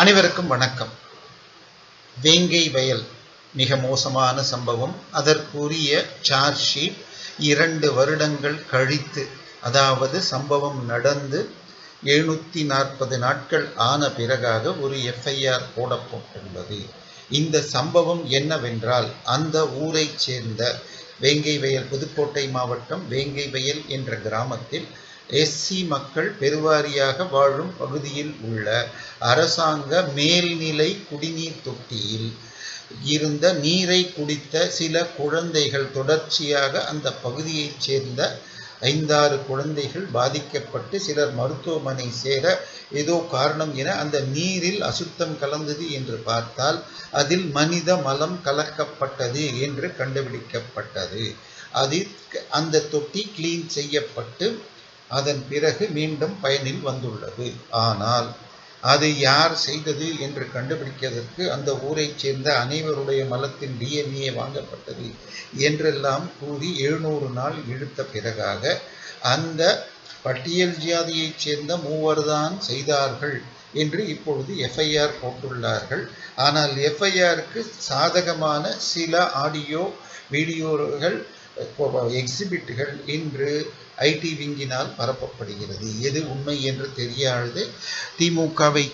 அனைவருக்கும் வணக்கம். வேங்கை வயல் மிக மோசமான சம்பவம். அதற்குரிய சார்ஜ் ஷீட் இரண்டு வருடங்கள் கழித்து அதாவது சம்பவம் நடந்து எழுநூற்றி நாற்பது நாட்கள் ஆன பிறகாக ஒரு எஃப்ஐஆர் போடப்பட்டுள்ளது இந்த சம்பவம் என்னவென்றால் அந்த ஊரைச் சேர்ந்த வேங்கை வயல் புதுக்கோட்டை மாவட்டம் வேங்கை வயல் என்ற கிராமத்தில் எஸ்சி மக்கள் பெருவாரியாக வாழும் பகுதியில் உள்ள அரசாங்க மேல்நிலை குடிநீர் தொட்டியில் இருந்த நீரை குடித்த சில குழந்தைகள் தொடர்ச்சியாக அந்த பகுதியைச் சேர்ந்த ஐந்தாறு குழந்தைகள் பாதிக்கப்பட்டு சிலர் மருத்துவமனை சேர ஏதோ காரணம் என அந்த நீரில் அசுத்தம் கலந்தது என்று பார்த்தால் அதில் மனித மலம் கலக்கப்பட்டது என்று கண்டுபிடிக்கப்பட்டது. அதில் அந்த தொட்டி கிளீன் செய்யப்பட்டு அதன் பிறகு மீண்டும் பயனில் வந்துள்ளது. ஆனால் அது யார் செய்தது என்று கண்டுபிடிப்பதற்கு அந்த ஊரைச் சேர்ந்த அனைவருடைய மலத்தின் டிஎன்ஏ வாங்கப்பட்டது என்றெல்லாம் கூறி எழுநூறு நாள் இழுத்த பிறகாக அந்த பட்டியல் ஜாதியைச் சேர்ந்த மூவர்தான் செய்தார்கள் என்று இப்பொழுது எஃப்ஐஆர் போட்டுள்ளார்கள். ஆனால் எஃப்ஐஆருக்கு சாதகமான சில ஆடியோ வீடியோகள் எக்ஸிபிட்டுகள் இன்று ஐடி விங்கினால் பரப்பப்படுகிறது. எது உண்மை என்று தெரியாது திமுகவை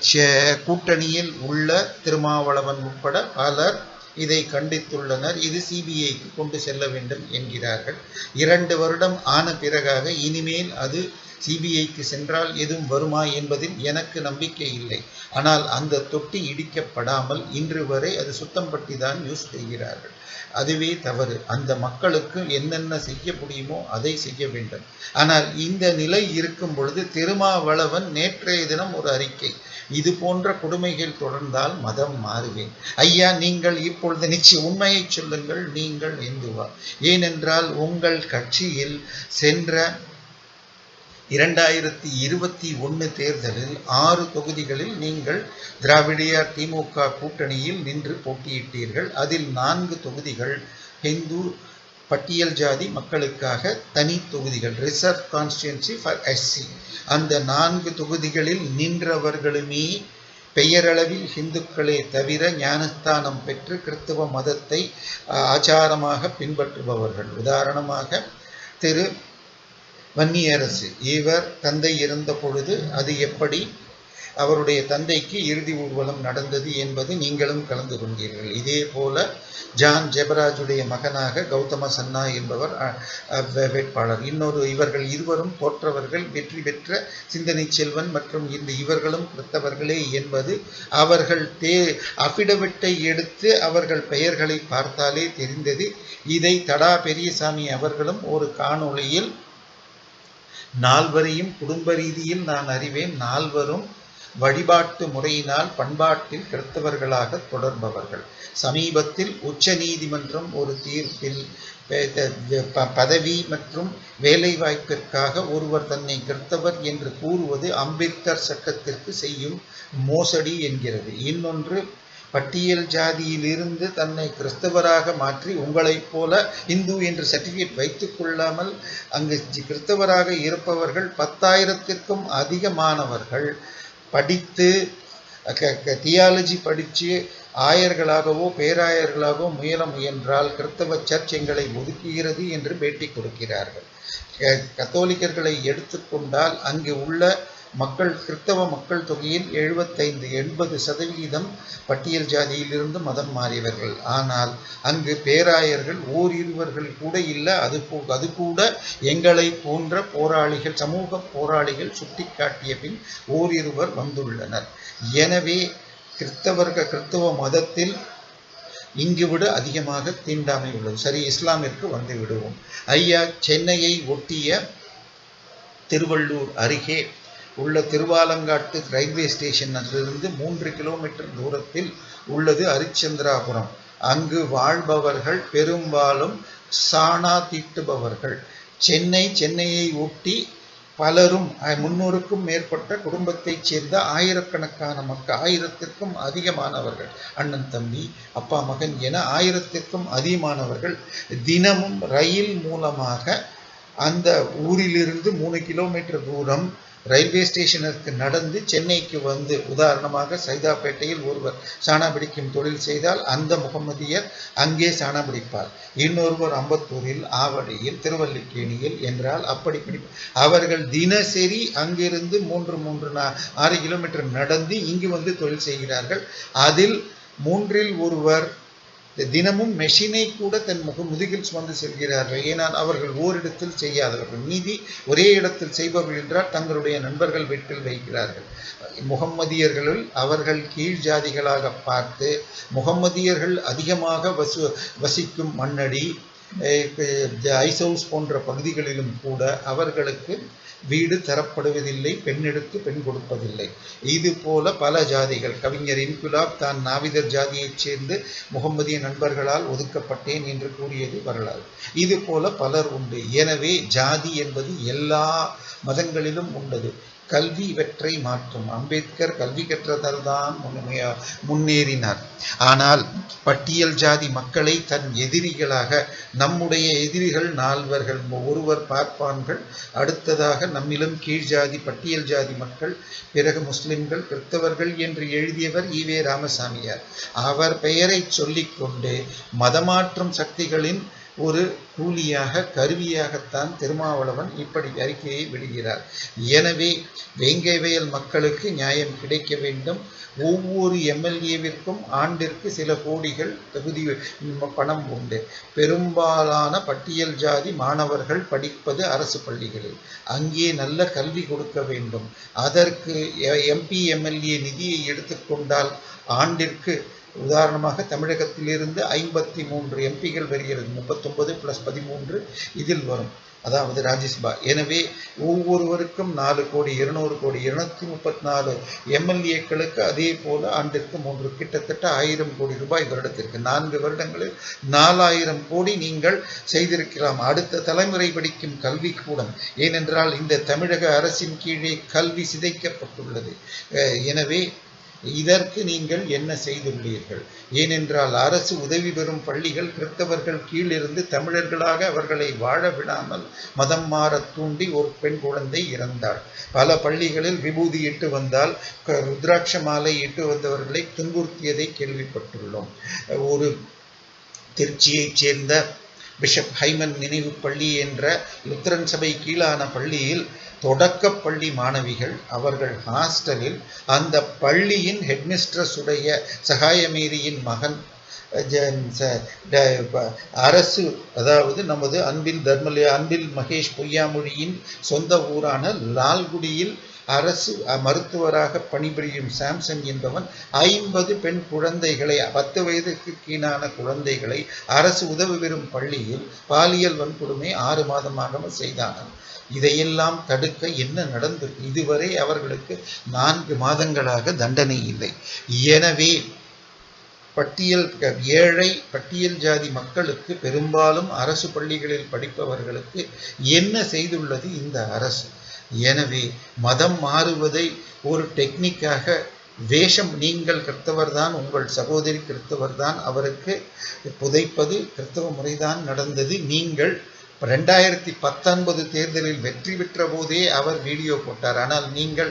கூட்டணியில் உள்ள திருமாவளவன் உட்பட பலர் இதை கண்டித்துள்ளனர். இது சிபிஐக்கு கொண்டு செல்ல வேண்டும் என்கிறார்கள். இரண்டு வருடம் ஆன பிறகாக இனிமேல் அது சிபிஐக்கு சென்றால் எதுவும் வருமா என்பதில் எனக்கு நம்பிக்கை இல்லை. ஆனால் அந்த தொட்டி இடிக்கப்படாமல் இன்று வரை அது சுத்தம் பட்டி தான் யூஸ் செய்கிறார்கள். அதுவே தவறு. அந்த மக்களுக்கு என்னென்ன செய்ய முடியுமோ அதை செய்ய வேண்டும். ஆனால் இந்த நிலை இருக்கும் பொழுது திருமாவளவன் நேற்றைய தினம் ஒரு அறிக்கை. இது போன்ற கொடுமைகள் தொடர்ந்தால் மதம் மாறுவேன். ஐயா நீங்கள் இப்பொழுது நிச்சய உண்மையை சொல்லுங்கள் நீங்கள் இந்துவா ஏனென்றால் உங்கள் கட்சியில் சென்ற இரண்டாயிரத்தி இருபத்தி ஒன்று தேர்தலில் ஆறு தொகுதிகளில் நீங்கள் திராவிடியார் திமுக கூட்டணியில் நின்று போட்டியிட்டீர்கள். அதில் நான்கு தொகுதிகள் ஹிந்து பட்டியல் ஜாதி மக்களுக்காக தனி தொகுதிகள் ரிசர்வ் கான்ஸ்டியன்சி ஃபார் எஸ்சி. அந்த நான்கு தொகுதிகளில் நின்றவர்களுமே பெயரளவில் இந்துக்களே தவிர ஞானஸ்தானம் பெற்று கிறிஸ்தவ மதத்தை ஆச்சாரமாக பின்பற்றுபவர்கள். உதாரணமாக திரு வன்னியரசு. இவர் தந்தை இருந்த பொழுது அது எப்படி அவருடைய தந்தைக்கு இறுதி ஊர்வலம் நடந்தது என்பது நீங்களும் கலந்து கொண்டீர்கள். இதே போல ஜான் ஜெபராஜுடைய மகனாக கௌதம சன்னா என்பவர் வேட்பாளர். இன்னொரு இவர்கள் இருவரும் தோற்றவர்கள் வெற்றி பெற்ற சிந்தனை செல்வன் மற்றும் இந்த இவர்களும் கிறித்தவர்களே என்பது அவர்கள் தே அபிடவிட்டை எடுத்து அவர்கள் பெயர்களை பார்த்தாலே தெரிந்தது. இதை தடா பெரியசாமி அவர்களும் ஒரு காணொளியில் நால்வரையும் குடும்ப ரீதியில் நான் அறிவேன். நால்வரும் வழிபாட்டு முறையினால் பண்பாட்டில் கிறித்தவர்களாக தொடர்பவர்கள். சமீபத்தில் உச்ச நீதிமன்றம் ஒரு தீர்ப்பில் பதவி மற்றும் வேலைவாய்ப்பிற்காக ஒருவர் தன்னை கிறித்தவர் என்று கூறுவது அம்பேத்கர் சட்டத்திற்கு செய்யும் மோசடி என்கிறது. இன்னொன்று பட்டியல் ஜாதியிலிருந்து தன்னை கிறிஸ்தவராக மாற்றி உங்களைப் போல இந்து என்று சர்டிஃபிகேட் வைத்து கொள்ளாமல் அங்கு கிறிஸ்தவராக இருப்பவர்கள் பத்தாயிரத்திற்கும் அதிகமானவர்கள். படித்து தியாலஜி படித்து ஆயர்களாகவோ பேராயர்களாகவோ முயல முயன்றால் கிறிஸ்தவ சர்ச் எங்களை ஒதுக்குகிறது என்று பேட்டி கொடுக்கிறார்கள். கத்தோலிக்கர்களை எடுத்துக்கொண்டால் அங்கு உள்ள மக்கள் கிறிஸ்தவ மக்கள் தொகையில் எழுபத்தைந்து எண்பது சதவிகிதம் பட்டியல் ஜாதியிலிருந்து மதம் மாறியவர்கள். ஆனால் அங்கு பேராயர்கள் ஓரிருவர்கள் கூட இல்லை. அது அது கூட எங்களை போன்ற போராளிகள் சமூக போராளிகள் சுட்டிக்காட்டிய பின் ஓரிருவர் வந்துள்ளனர். எனவே கிறிஸ்தவர்கள் கிறிஸ்தவ மதத்தில் இங்கு விட அதிகமாக தீண்டாமை உள்ளது. சரி இஸ்லாமிற்கு வந்து விடுவோம். ஐயா சென்னையை ஒட்டிய திருவள்ளூர் அருகே உள்ள திருவாலங்காட்டு ரயில்வே ஸ்டேஷனிலிருந்து மூன்று கிலோமீட்டர் தூரத்தில் உள்ளது அரிச்சந்திராபுரம். அங்கு வாழ்பவர்கள் பெரும்பாலும் சாணா தீட்டுபவர்கள். சென்னை சென்னையை ஒட்டி பலரும் முன்னூறுக்கும் மேற்பட்ட குடும்பத்தைச் சேர்ந்த ஆயிரக்கணக்கான மக்கள் ஆயிரத்திற்கும் அதிகமானவர்கள். அண்ணன் தம்பி அப்பா மகன் என ஆயிரத்திற்கும் அதிகமானவர்கள் தினமும் ரயில் மூலமாக அந்த ஊரிலிருந்து மூணு கிலோமீட்டர் தூரம் ரயில்வே ஸ்டேஷனுக்கு நடந்து சென்னைக்கு வந்து உதாரணமாக சைதாப்பேட்டையில் ஒருவர் சாணா பிடிக்கும் தொழில் செய்தால் அந்த முகமதியர் அங்கே சாணா பிடிப்பார் இன்னொருவர் அம்பத்தூரில் ஆவடியில் திருவல்லிக்கேணியில் என்றால் அப்படி பிடிப்பார் அவர்கள் தினசரி அங்கிருந்து மூன்று மூன்று ஆறு கிலோமீட்டர் நடந்து இங்கு வந்து தொழில் செய்கிறார்கள். அதில் மூன்றில் ஒருவர் தினமும் மெஷினை கூட தன் முக முதுகில் சுமந்து செல்கிறார்கள். ஏனால் அவர்கள் ஓரிடத்தில் செய்யாதவர்கள். மீதி ஒரே இடத்தில் செய்பவர்கள் என்றால் தங்களுடைய நண்பர்கள் வீட்டில் வைக்கிறார்கள். முகம்மதியர்களுள் அவர்கள் கீழ் ஜாதிகளாக பார்த்து முகம்மதியர்கள் அதிகமாக வசு வசிக்கும் மண்ணடி ஐஸ் போன்ற பகுதிகளிலும் கூட அவர்களுக்கு வீடு தரப்படுவதில்லை பெண்ணெடுத்து பெண் கொடுப்பதில்லை. இது போல பல ஜாதிகள் கவிஞர் இன்குலாப் தான் நாவிதர் ஜாதியைச் சேர்ந்து முகமதிய நண்பர்களால் ஒதுக்கப்பட்டேன் என்று கூறியது வரலாறு. இது போல பலர் உண்டு. எனவே ஜாதி என்பது எல்லா மதங்களிலும் உண்டது. கல்வி இவற்றை மாற்றும். அம்பேத்கர் கல்வி கற்றதால் தான் முன்னேறினார். ஆனால் பட்டியல் ஜாதி மக்களை தன் எதிரிகளாக நம்முடைய எதிரிகள் நால்வர்கள் ஒருவர் பார்ப்பான்கள் அடுத்ததாக நம்மிலும் கீழ் ஜாதி பட்டியல் ஜாதி மக்கள் பிறகு முஸ்லிம்கள் கிறிஸ்தவர்கள் என்று எழுதியவர் ஈவே ராமசாமியார். அவர் பெயரை சொல்லிக்கொண்டு மதமாற்றும் சக்திகளின் ஒரு கூலியாக கருவியாகத்தான் திருமாவளவன் இப்படி அறிக்கையை விடுகிறார். எனவே வேங்கைவயல் மக்களுக்கு நியாயம் கிடைக்க வேண்டும். ஒவ்வொரு எம்எல்ஏவிற்கும் ஆண்டிற்கு சில கோடிகள் தகுதி பணம் உண்டு. பெரும்பாலான பட்டியல் ஜாதி மாணவர்கள் படிப்பது அரசு பள்ளிகளில். அங்கே நல்ல கல்வி கொடுக்க வேண்டும். அதற்கு எம்பி எம்எல்ஏ நிதியை எடுத்துக்கொண்டால் ஆண்டிற்கு உதாரணமாக தமிழகத்திலிருந்து ஐம்பத்தி மூன்று எம்பிகள் வருகிறது. முப்பத்தொன்பது ப்ளஸ் பதிமூன்று இதில் வரும். அதாவது ராஜ்யசபா. எனவே ஒவ்வொருவருக்கும் நாலு கோடி இருநூறு கோடி இருநூத்தி முப்பத்தி நாலு எம்எல்ஏக்களுக்கு அதே போல ஆண்டிற்கு மூன்று கிட்டத்தட்ட ஆயிரம் கோடி ரூபாய் வருடத்திற்கு. நான்கு வருடங்களில் நாலாயிரம் கோடி நீங்கள் செய்திருக்கலாம். அடுத்த தலைமுறை படிக்கும் கல்வி கூடம் ஏனென்றால் இந்த தமிழக அரசின் கீழே கல்வி சிதைக்கப்பட்டுள்ளது. எனவே இதற்கு நீங்கள் என்ன செய்துள்ளீர்கள்? ஏனென்றால் அரசு உதவி பெறும் பள்ளிகள் கிறிஸ்தவர்கள் கீழிருந்து தமிழர்களாக அவர்களை வாழ விடாமல் மதம் மாற தூண்டி ஒரு பெண் குழந்தை இறந்தாள். பல பள்ளிகளில் விபூதி இட்டு வந்தால் ருத்ராட்ச மாலை இட்டு வந்தவர்களை துன்புறுத்தியதை கேள்விப்பட்டுள்ளோம். ஒரு திருச்சியைச் சேர்ந்த பிஷப் ஹைமன் நினைவு பள்ளி என்ற லுத்தரன் சபை கீழான பள்ளியில் தொடக்கப்பள்ளி மாணவிகள் அவர்கள் ஹாஸ்டலில் அந்த பள்ளியின் ஹெட்மிஸ்ட்ரஸ் உடைய சகாயமேரியின் மகன் அரசு அதாவது நமது அன்பில் தர்மலி அன்பில் மகேஷ் பொய்யாமொழியின் சொந்த ஊரான லால்குடியில் அரசு மருத்துவராக பணிபுரியும் சாம்சன் என்பவன் ஐம்பது பெண் குழந்தைகளை பத்து வயதுக்கு கீழான குழந்தைகளை அரசு உதவி பெறும் பள்ளியில் பாலியல் வன்கொடுமை ஆறு மாதமாக செய்தான் இதையெல்லாம் தடுக்க என்ன நடந்தது இதுவரை அவர்களுக்கு நான்கு மாதங்களாக தண்டனை இல்லை. எனவே பட்டியல் ஏழை பட்டியல் ஜாதி மக்களுக்கு பெரும்பாலும் அரசு பள்ளிகளில் படிப்பவர்களுக்கு என்ன செய்துள்ளது இந்த அரசு? எனவே மதம் மாறுவதை ஒரு டெக்னிக்காக வேஷம் நீங்கள் கிறிஸ்தவர்தான் உங்கள் சகோதரி கிறிஸ்தவர்தான் அவருக்கு புதைப்பது கிறிஸ்தவ முறைதான் நடந்தது. நீங்கள் ரெண்டாயிரத்தி பத்தொன்பது தேர்தலில் வெற்றி பெற்ற போதே அவர் வீடியோ போட்டார். ஆனால் நீங்கள்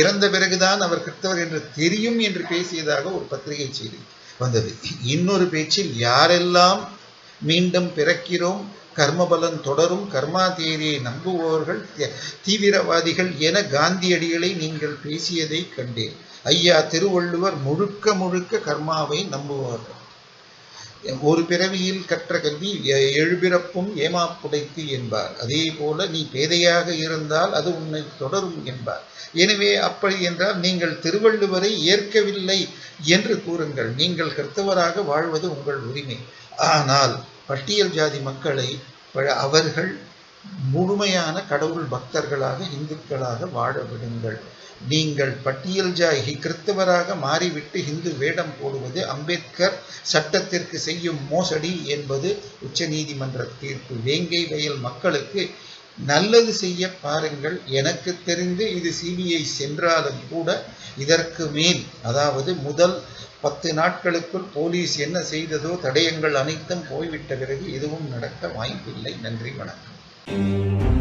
இறந்த பிறகுதான் அவர் கிறிஸ்தவர் என்று தெரியும் என்று பேசியதாக ஒரு பத்திரிகை செய்தி வந்தது. இன்னொரு பேச்சில் யாரெல்லாம் மீண்டும் பிறக்கிறோம் கர்மபலன் தொடரும் கர்மாதேரியை நம்புபவர்கள் தீவிரவாதிகள் என காந்தியடிகளை நீங்கள் பேசியதை கண்டேன். ஐயா திருவள்ளுவர் முழுக்க முழுக்க கர்மாவை நம்புவார்கள் ஒரு பிறவியில் கற்ற கல்வி எழுபிறப்பும் ஏமாப்புடைத்து என்பார். அதே போல நீ பேதையாக இருந்தால் அது உன்னை தொடரும் என்பார். எனவே அப்படி என்றால் நீங்கள் திருவள்ளுவரை ஏற்கவில்லை என்று கூறுங்கள். நீங்கள் கிறிஸ்தவராக வாழ்வது உங்கள் உரிமை. ஆனால் பட்டியல் ஜாதி மக்களை அவர்கள் முழுமையான கடவுள் பக்தர்களாக இந்துக்களாக வாழ விடுங்கள். நீங்கள் பட்டியல் ஜாகி கிறிஸ்தவராக மாறிவிட்டு இந்து வேடம் போடுவது அம்பேத்கர் சட்டத்திற்கு செய்யும் மோசடி என்பது உச்ச நீதிமன்ற தீர்ப்பு. வேங்கை வயல் மக்களுக்கு நல்லது செய்ய பாருங்கள். எனக்கு தெரிந்து இது சிபிஐ சென்றாலும் கூட இதற்கு மேல் அதாவது முதல் பத்து நாட்களுக்குள் போலீஸ் என்ன செய்ததோ தடயங்கள் அனைத்தும் போய்விட்ட பிறகு எதுவும் நடக்க வாய்ப்பில்லை. நன்றி வணக்கம்.